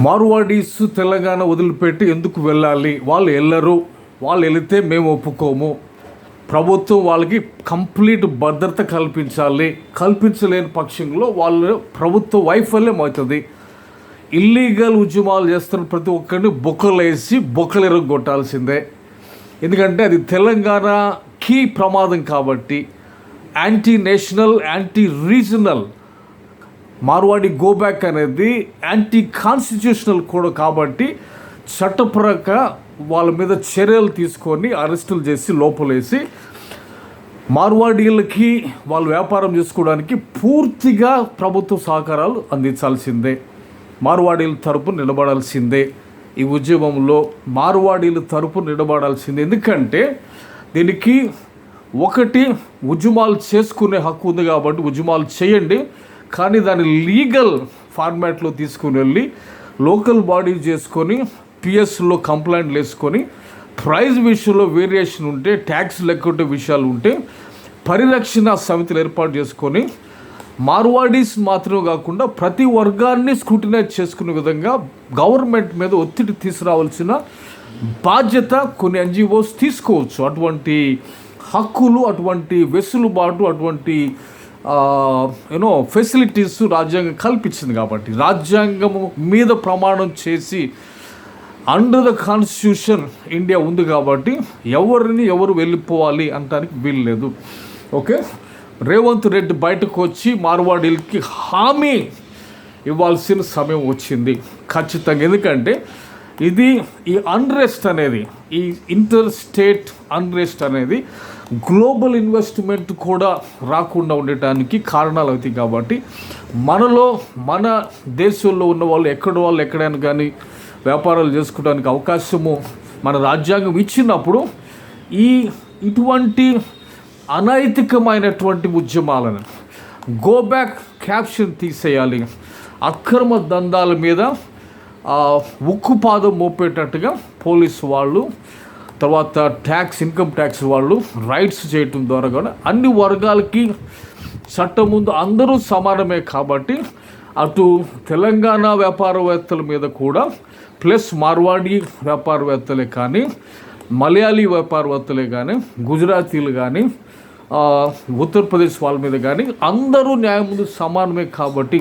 మార్వాడీస్ తెలంగాణ వదిలిపెట్టి ఎందుకు వెళ్ళాలి? వాళ్ళు వెళ్ళరు. వాళ్ళు వెళితే మేము ఒప్పుకోము. ప్రభుత్వం వాళ్ళకి కంప్లీట్ భద్రత కల్పించాలి. కల్పించలేని పక్షంలో వాళ్ళు ప్రభుత్వ వైఫల్యం అవుతుంది. ఇల్లీగల్ ఉద్యమాలు చేస్తున్న ప్రతి ఒక్కరిని బొక్కలు వేసి ఎందుకంటే అది తెలంగాణకి ప్రమాదం కాబట్టి anti national anti regional Marwadi go back అనేది యాంటీ కాన్స్టిట్యూషనల్ కూడా కాబట్టి చట్టపరక వాళ్ళ మీద చర్యలు తీసుకొని అరెస్టులు చేసి లోపలేసి మార్వాడీలకి వాళ్ళు వ్యాపారం చేసుకోవడానికి పూర్తిగా ప్రభుత్వ సహకారాలు అందించాల్సిందే. మార్వాడీల తరపు నిలబడాల్సిందే. ఈ ఉద్యమంలో మార్వాడీల తరపు నిలబడాల్సిందే. ఎందుకంటే దీనికి ఒకటి ఉద్యమాలు చేసుకునే హక్కు ఉంది కాబట్టి ఉద్యమాలు చేయండి. కానీ దాన్ని లీగల్ ఫార్మాట్లో తీసుకుని వెళ్ళి లోకల్ బాడీ చేసుకొని పిఎస్లో కంప్లైంట్లు వేసుకొని ప్రైజ్ విషయంలో వేరియేషన్ ఉంటే ట్యాక్స్ లెక్కొట్టే విషయాలు ఉంటే పరిరక్షణ సమితిని ఏర్పాటు చేసుకొని మార్వాడీస్ మాత్రమే కాకుండా ప్రతి వర్గాన్ని స్క్రూటినైజ్ చేసుకునే విధంగా గవర్నమెంట్ మీద ఒత్తిడి తీసుకురావాల్సిన బాధ్యత కొన్ని ఎన్జిఓస్ తీసుకోవచ్చు. అటువంటి హక్కులు అటువంటి వెసులుబాటు అటువంటి యూనో ఫెసిలిటీస్ రాజ్యాంగం కల్పించింది కాబట్టి రాజ్యాంగం మీద ప్రమాణం చేసి అండర్ ద కాన్స్టిట్యూషన్ ఇండియా ఉంది కాబట్టి ఎవరిని ఎవరు వెళ్ళిపోవాలి అనడానికి వీలు లేదు. ఓకే రేవంత్ రెడ్డి బయటకు వచ్చి మార్వాడీలకి హామీ ఇవ్వాల్సిన సమయం వచ్చింది. ఖచ్చితంగా ఎందుకంటే ఇది ఈ అన్రెస్ట్ అనేది ఈ ఇంటర్ స్టేట్ అన్రెస్ట్ అనేది గ్లోబల్ ఇన్వెస్ట్మెంట్ కూడా రాకుండా ఉండటానికి కారణాలు అవుతాయి కాబట్టి మనలో మన దేశంలో ఉన్న వాళ్ళు ఎక్కడ వాళ్ళు ఎక్కడైనా కానీ వ్యాపారాలు చేసుకోవడానికి అవకాశము మన రాజ్యాంగం ఇచ్చినప్పుడు ఈ ఇటువంటి అనైతికమైనటువంటి ఉద్యమాలను గో బ్యాక్ క్యాప్షన్ తీసేయాలి. అక్రమ దందాల మీద ఆ, ఉక్కుపాదం మోపేటట్టుగా పోలీసు వాళ్ళు తర్వాత ట్యాక్స్ ఇన్కమ్ ట్యాక్స్ వాళ్ళు రైట్స్ చేయటం ద్వారా కూడా అన్ని వర్గాలకి చట్టం ముందు అందరూ సమానమే కాబట్టి అటు తెలంగాణ వ్యాపారవేత్తల మీద కూడా ప్లస్ మార్వాడి వ్యాపారవేత్తలే కానీ మలయాళీ వ్యాపారవేత్తలే కానీ గుజరాతీలు కానీ ఉత్తరప్రదేశ్ వాళ్ళ మీద కానీ అందరూ న్యాయం ముందు సమానమే కాబట్టి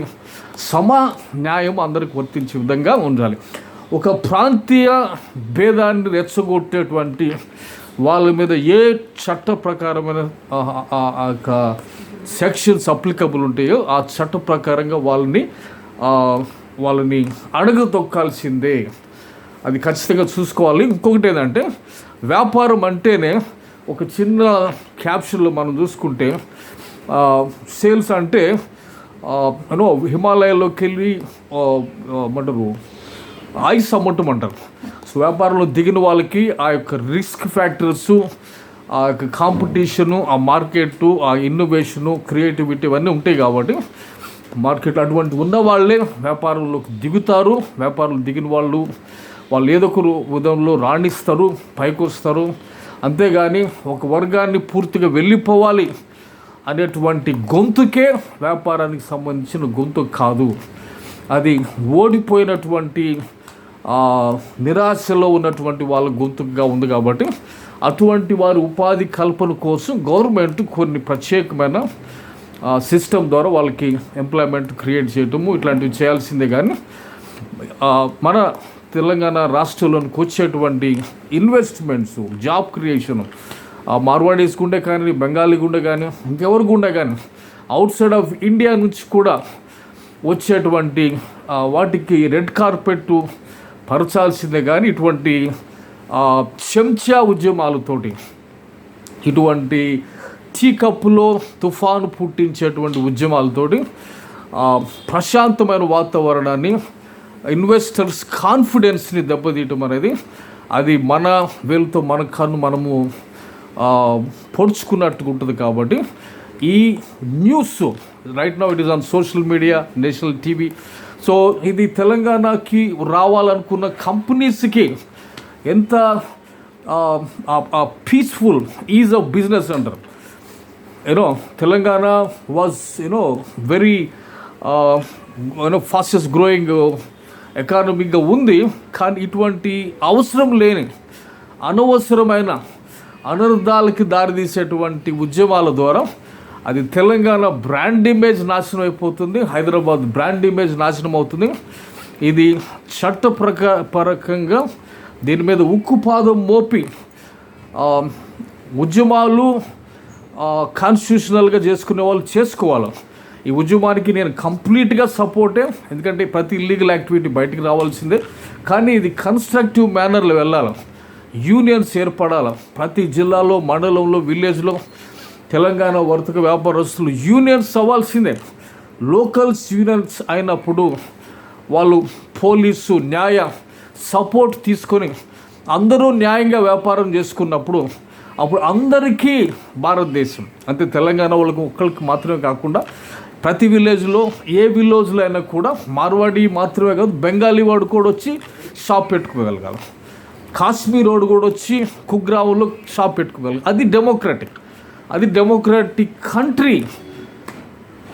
సమా న్యాయం అందరికి వర్తించే విధంగా ఉండాలి. ఒక ప్రాంతీయ భేదాన్ని రెచ్చగొట్టేటువంటి వాళ్ళ మీద ఏ చట్ట ప్రకారమైన ఆ, యొక్క సెక్షన్స్ అప్లికబుల్ ఉంటాయో ఆ చట్ట ప్రకారంగా వాళ్ళని వాళ్ళని అడుగు తొక్కాల్సిందే. అది ఖచ్చితంగా చూసుకోవాలి. ఇంకొకటి ఏంటంటే వ్యాపారం అంటేనే ఒక చిన్న క్యాప్షన్లో మనం చూసుకుంటే సేల్స్ అంటే యూనో హిమాలయాల్లోకి వెళ్ళి ఏమంటారు ఐస్ అమ్మటం అంటారు సో వ్యాపారంలో దిగిన వాళ్ళకి ఆ యొక్క రిస్క్ ఫ్యాక్టర్స్ ఆ యొక్క కాంపిటీషను ఆ మార్కెట్ ఆ ఇన్నోవేషను క్రియేటివిటీ ఇవన్నీ ఉంటాయి కాబట్టి మార్కెట్ అటువంటి ఉన్న వాళ్ళే వ్యాపారంలోకి దిగుతారు. వ్యాపారంలో దిగిన వాళ్ళు వాళ్ళు ఏదో ఒక విధంలో రాణిస్తారు పైకి వస్తారు అంతేగాని ఒక వర్గాన్ని పూర్తిగా వెళ్ళిపోవాలి అనేటువంటి గొంతుకే వ్యాపారానికి సంబంధించిన గొంతు కాదు. అది ఓడిపోయినటువంటి నిరాశలో ఉన్నటువంటి వాళ్ళ గొంతుగా ఉంది కాబట్టి అటువంటి వారి ఉపాధి కల్పన కోసం గవర్నమెంట్ కొన్ని ప్రత్యేకమైన సిస్టమ్ ద్వారా వాళ్ళకి ఎంప్లాయ్మెంట్ క్రియేట్ చేయటము ఇట్లాంటివి చేయాల్సిందే కానీ మన తెలంగాణ రాష్ట్రంలోనికి వచ్చేటువంటి ఇన్వెస్ట్మెంట్స్ జాబ్ క్రియేషన్ మార్వాడీస్ గుండె కానీ బెంగాలీ గుండె కానీ ఇంకెవరి గుండె కానీ అవుట్ సైడ్ ఆఫ్ ఇండియా నుంచి కూడా వచ్చేటువంటి వాటికి రెడ్ కార్పెట్ పరచాల్సిందే కానీ ఇటువంటి చెంచా ఉద్యమాలతోటి ఇటువంటి టీ కప్పులో తుఫాను పుట్టించేటువంటి ఉద్యమాలతోటి ప్రశాంతమైన వాతావరణాన్ని ఇన్వెస్టర్స్ కాన్ఫిడెన్స్ని దెబ్బతీయటం అనేది అది మన వేలుతో మన కన్ను మనము పొడుచుకున్నట్టు పొడుచుకున్నట్టుగా ఉంటుంది కాబట్టి ఈ news right now it is on social media national TV so ఇది తెలంగాణకి రావాలనుకున్న కంపెనీస్కి ఎంత పీస్ఫుల్ ఈజ్ ఆఫ్ బిజినెస్ అంటారు. You know Telangana was you know very you know fastest growing ఎకానమిక్గా ఉంది కానీ ఇటువంటి అవసరం లేని అనవసరమైన అనర్థాలకి దారితీసేటువంటి ఉద్యమాల ద్వారా అది తెలంగాణ బ్రాండ్ ఇమేజ్ నాశనం అయిపోతుంది హైదరాబాద్ బ్రాండ్ ఇమేజ్ నాశనం అవుతుంది. ఇది చట్ట ప్రక పరకంగా దీని మీద ఉక్కుపాదం మోపి ఉద్యమాలు కాన్స్టిట్యూషనల్గా చేసుకునే వాళ్ళు చేసుకోవాలి. ఈ ఉద్యమానికి నేను కంప్లీట్గా సపోర్టే. ఎందుకంటే ప్రతి ఇల్లీగల్ యాక్టివిటీ బయటికి రావాల్సిందే. కానీ ఇది కన్స్ట్రక్టివ్ మేనర్లో వెళ్ళాలి. యూనియన్స్ ఏర్పడాలి. ప్రతి జిల్లాలో మండలంలో విలేజ్లో తెలంగాణ వర్తక వ్యాపారస్తులు యూనియన్స్ అవ్వాల్సిందే. లోకల్స్ యూనియన్స్ అయినప్పుడు వాళ్ళు పోలీసు న్యాయ సపోర్ట్ తీసుకొని అందరూ న్యాయంగా వ్యాపారం చేసుకున్నప్పుడు అప్పుడు అందరికీ భారతదేశం అంటే తెలంగాణ వాళ్ళకి ఒక్కరికి మాత్రమే కాకుండా ప్రతి విలేజ్లో ఏ విలేజ్లో అయినా కూడా మార్వాడి మాత్రమే కాదు బెంగాలీ వాడు కూడా వచ్చి షాప్ పెట్టుకోగలగాలి. కాశ్మీర్ వాడు కూడా వచ్చి కుగ్రావులో షాప్ పెట్టుకోగలగాలి. అది డెమోక్రటిక్. అది డెమోక్రటిక్ కంట్రీ.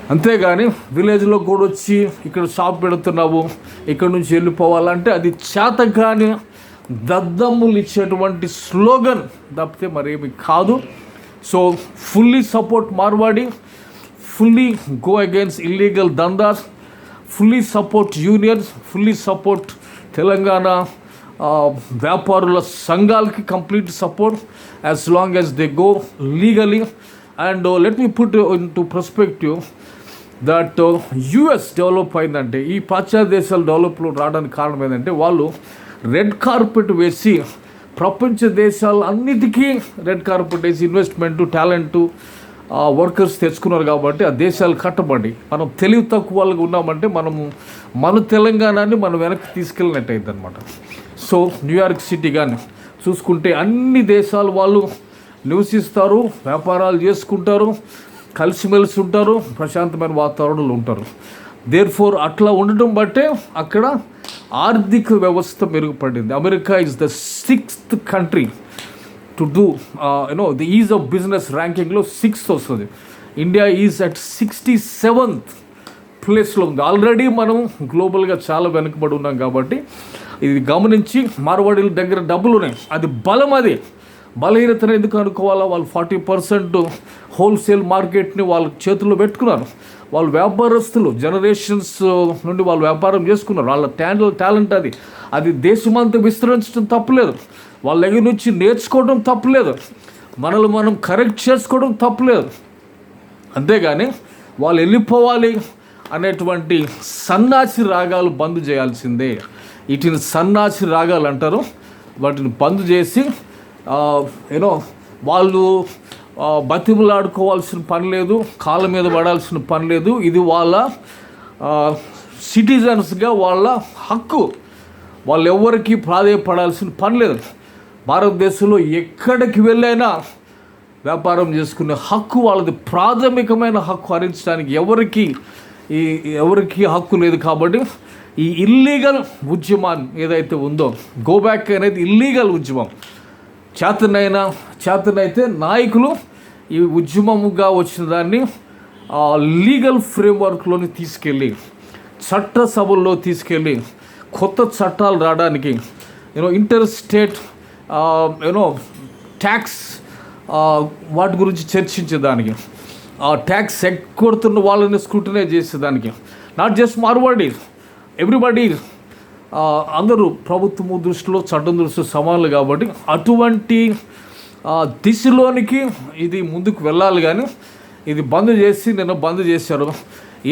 అంతేగాని విలేజ్లో కూడా వచ్చి ఇక్కడ షాప్ పెడుతున్నావు ఇక్కడ నుంచి వెళ్ళిపోవాలంటే అది చేతగాని దద్దమ్ములు ఇచ్చేటువంటి స్లోగన్ తప్పితే మరేమి కాదు. So fully support Marwadi. Fully go against illegal దందాస్ fully support unions fully support Telangana వ్యాపారుల సంఘాలకి complete support as long as they go legally and let me put in to perspective that US develop అయిందంటే ఈ పాశ్చాత్య దేశాలు డెవలప్లో రావడానికి కారణం ఏంటంటే వాళ్ళు రెడ్ కార్పెట్ వేసి ప్రపంచ దేశాలు అన్నిటికీ రెడ్ కార్పెట్ వేసి ఇన్వెస్ట్మెంటు టాలెంటు వర్కర్స్ తెచ్చుకున్నారు కాబట్టి ఆ దేశాలు కట్టబండి మనం తెలివి తక్కువ వాళ్ళగా ఉన్నామంటే మనము మన తెలంగాణని మనం వెనక్కి తీసుకెళ్ళినట్టు అయింది అనమాట సో న్యూయార్క్ సిటీ కానీ చూసుకుంటే అన్ని దేశాల వాళ్ళు నివసిస్తారు వ్యాపారాలు చేసుకుంటారు కలిసిమెలిసి ఉంటారు ప్రశాంతమైన వాతావరణంలో ఉంటారు. దేర్ ఫోర్ అట్లా ఉండటం బట్టే అక్కడ ఆర్థిక వ్యవస్థ మెరుగుపడింది. America is the sixth country to do you know the ease of business ర్యాంకింగ్లో sixth వస్తుంది. India is at sixty seventh ప్లేస్లో ఉంది. ఆల్రెడీ మనం గ్లోబల్గా చాలా వెనుకబడి ఉన్నాం కాబట్టి ఇది గమనించి మార్వాడీల దగ్గర డబ్బులు ఉన్నాయి. అది బలం అది. బలహీనతను ఎందుకు అనుకోవాలా? వాళ్ళు ఫార్టీ పర్సెంట్ హోల్సేల్ మార్కెట్ని వాళ్ళ చేతుల్లో పెట్టుకున్నారు. వాళ్ళు వ్యాపారస్తులు జనరేషన్స్ నుండి వాళ్ళు వ్యాపారం చేసుకున్నారు. వాళ్ళ టాలెంట్ టాలెంట్ అది. అది దేశమంతా విస్తరించడం తప్పలేదు. వాళ్ళ దగ్గర నుంచి నేర్చుకోవడం తప్పులేదు. మనల్ని మనం కరెక్ట్ చేసుకోవడం తప్పులేదు. అంతేగాని వాళ్ళు వెళ్ళిపోవాలి అనేటువంటి సన్నాసి రాగాలు బంద్ చేయాల్సిందే. వీటిని సన్నాసి రాగాలు అంటారు. వాటిని బంద్ చేసి యూనో వాళ్ళు బతిమలాడుకోవాల్సిన పని లేదు కాళ్ళ మీద పడాల్సిన పని లేదు. ఇది వాళ్ళ సిటిజన్స్గా వాళ్ళ హక్కు. వాళ్ళు ఎవరికి ప్రాధేయపడాల్సిన పని లేదు. భారతదేశంలో ఎక్కడికి వెళ్ళైనా వ్యాపారం చేసుకునే హక్కు వాళ్ళది ప్రాథమికమైన హక్కు హరించడానికి ఎవరికి ఈ ఎవరికి హక్కు లేదు కాబట్టి ఈ ఇల్లీగల్ ఉద్యమం ఏదైతే ఉందో గో బ్యాక్ అనేది ఇల్లీగల్ ఉద్యమం. చేతనైనా చేతనైతే నాయకులు ఈ ఉద్యమముగా వచ్చిన దాన్ని లీగల్ ఫ్రేమ్వర్క్లోని తీసుకెళ్ళి చట్ట సభల్లో తీసుకెళ్ళి కొత్త చట్టాలు రావడానికి you know inter state Um, you know tax uh, వాటి గురించి చర్చించేదానికి. ఆ ట్యాక్స్ ఎక్కొడుతున్న వాళ్ళని స్క్రూటినైజ్ చేసేదానికి. నాట్ జస్ట్ మార్వాడి ఎవ్రీబడి అందరూ ప్రభుత్వము దృష్టిలో చట్టం దృష్టిలో సమానులు కాబట్టి అటువంటి దిశలోనికి ఇది ముందుకు వెళ్ళాలి కానీ ఇది బంద్ చేసి నిన్న బంద్ చేశారు.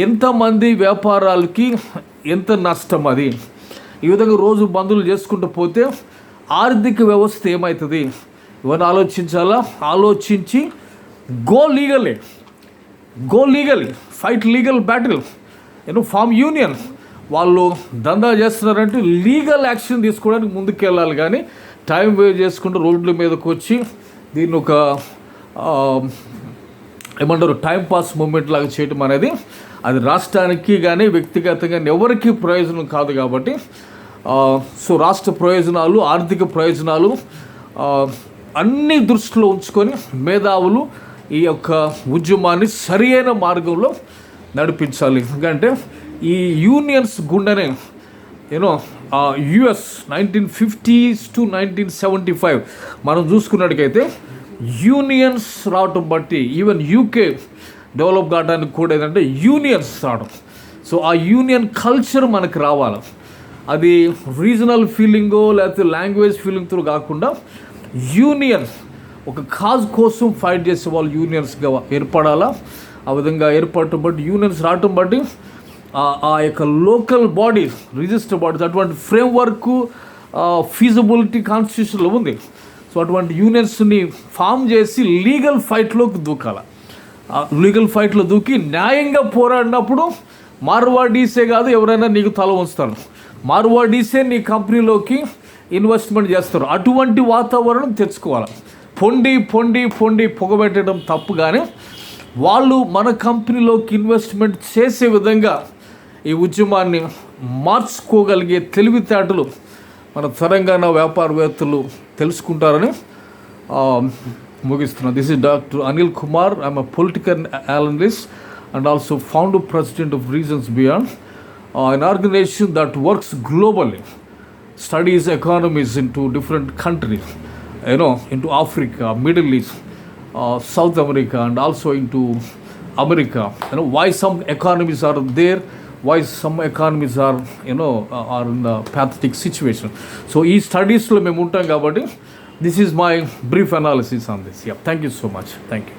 ఎంతమంది వ్యాపారాలకి ఎంత నష్టం అది? ఈ విధంగా రోజు బందులు చేసుకుంటూ పోతే ఆర్థిక వ్యవస్థ ఏమవుతుంది ఇవన్నీ ఆలోచించాలా? ఆలోచించి go లీగలే go legal fight legal battle you know form union వాళ్ళు దందా చేస్తున్నారంటే లీగల్ యాక్షన్ తీసుకోవడానికి ముందుకెళ్ళాలి కానీ టైం వేస్ట్ చేసుకుంటూ రోడ్ల మీదకి వచ్చి దీన్ని ఒక ఏమంటారు టైం పాస్ మూమెంట్ లాగా చేయటం అనేది అది రాష్ట్రానికి కానీ వ్యక్తిగతంగా ఎవరికీ ఎవరికి ప్రయోజనం కాదు కాబట్టి సో రాష్ట్ర ప్రయోజనాలు ఆర్థిక ప్రయోజనాలు అన్ని దృష్టిలో ఉంచుకొని మేధావులు ఈ యొక్క ఉద్యమాన్ని సరియైన మార్గంలో నడిపించాలి. ఎందుకంటే ఈ unions గుండెనే you know US nineteen fifties to nineteen seventy five మనం చూసుకున్నట్టుకైతే యూనియన్స్ రావటం బట్టి ఈవెన్ యూకే డెవలప్ కావడానికి కూడా ఏంటంటే యూనియన్స్ రావడం సో ఆ యూనియన్ కల్చర్ మనకు రావాలి. అది రీజనల్ ఫీలింగో లేకపోతే లాంగ్వేజ్ ఫీలింగ్తో కాకుండా యూనియన్స్ ఒక కాజ్ కోసం ఫైట్ చేసే వాళ్ళు యూనియన్స్గా ఏర్పడాలా? ఆ విధంగా ఏర్పడటం బట్టి యూనియన్స్ రావటం బట్టి ఆ- యొక్క లోకల్ బాడీస్ రిజిస్టర్ బాడీస్ అటువంటి ఫ్రేమ్ వర్క్ ఫీజిబిలిటీ కాన్స్టిట్యూషన్లో ఉంది. సో అటువంటి యూనియన్స్ని ఫామ్ చేసి లీగల్ ఫైట్లోకి దూకాల? లీగల్ ఫైట్లో దూకి న్యాయంగా పోరాడినప్పుడు మార్వాడీసే కాదు ఎవరైనా నీకు తల ఉంచుతారు మార్వాడీసే నీ కంపెనీలోకి ఇన్వెస్ట్మెంట్ చేస్తారు. అటువంటి వాతావరణం తెచ్చుకోవాలి. పొండి పొండి పొండి పొగబెట్టడం తప్పు కానీ వాళ్ళు మన కంపెనీలోకి ఇన్వెస్ట్మెంట్ చేసే విధంగా ఈ ఉద్యమాన్ని మార్చుకోగలిగే తెలివితేటలు మన తెలంగాణ వ్యాపారవేత్తలు తెలుసుకుంటారని ముగిస్తున్నాను this is doctor Anil Kumar I'm a political analyst and also founder president of reasons beyond an organization that works globally studies economies into different countries, you know, into Africa, Middle East, uh, South America, and also into America. You know, why some economies are there, why some economies are, you know, uh, are in a pathetic situation. So, ఈ స్టడీస్లో మేము ఉంటాం కాబట్టి this is my brief analysis on this yeah thank you so much thank you